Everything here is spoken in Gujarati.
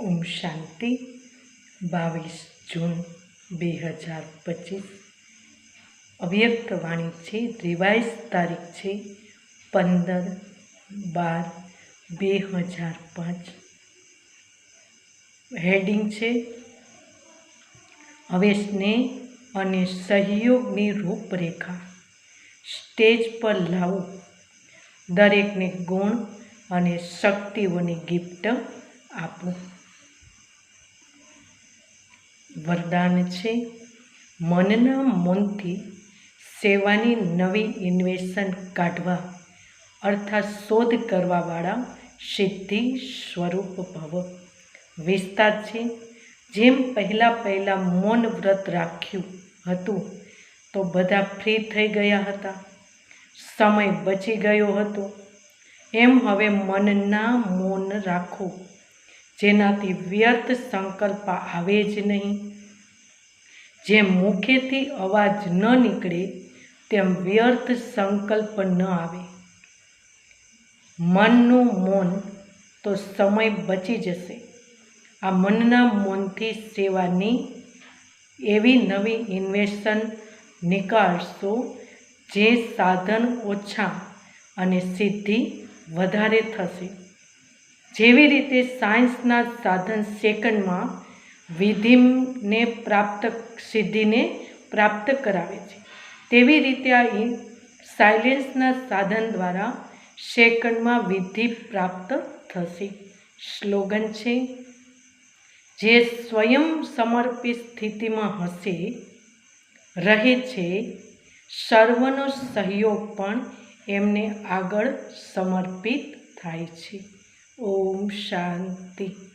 ઓમ શાંતિ. બાવીસ જૂન બે હજાર પચીસ. અવ્યક્ત વાણી છે રિવાઇઝ તારીખ છે, પંદર બાર બે હજાર પાંચ. હેડિંગ છે, હવે સ્નેહ અને સહયોગની રૂપરેખા. સ્ટેજ પર લાવો. દરેકને ગુણ અને શક્તિઓની ગિફ્ટ આપો. વરદાન છે. મનના મનથી સેવાની નવી ઇન્વેશન કાઢવા, અર્થાત શોધ કરવાવાળા સિદ્ધિ સ્વરૂપ ભવ. વિસ્તાર છે. જેમ પહેલાં પહેલાં મૌન વ્રત રાખ્યું હતું, તો બધા ફ્રી થઈ ગયા હતા. સમય બચી ગયો હતો. એમ હવે મનના મૌન રાખો. જેનાથી વ્યર્થ સંકલ્પ આવે જ નહીં. જેમ મુખેથી અવાજ ન નીકળે, તેમ વ્યર્થ સંકલ્પ ન આવે. મનનું મૌન તો સમય બચી જશે. આ મનના મૌનથી સેવાની એવી નવી ઇન્વેશન નીકાળશો જે સાધન ઓછા અને સિદ્ધિ વધારે થશે. જેવી રીતે સાયન્સના સાધન સેકન્ડમાં વિધિને પ્રાપ્ત, સિદ્ધિને પ્રાપ્ત કરાવે છે. તેવી રીતે આ સાયલેન્સના સાધન દ્વારા સેકન્ડમાં વિધિ પ્રાપ્ત થશે. સ્લોગન છે, જે સ્વયં સમર્પિત સ્થિતિમાં હશે, રહે છે, સર્વનો સહયોગ પણ એમને આગળ સમર્પિત થાય છે. ઓમ શાંતિ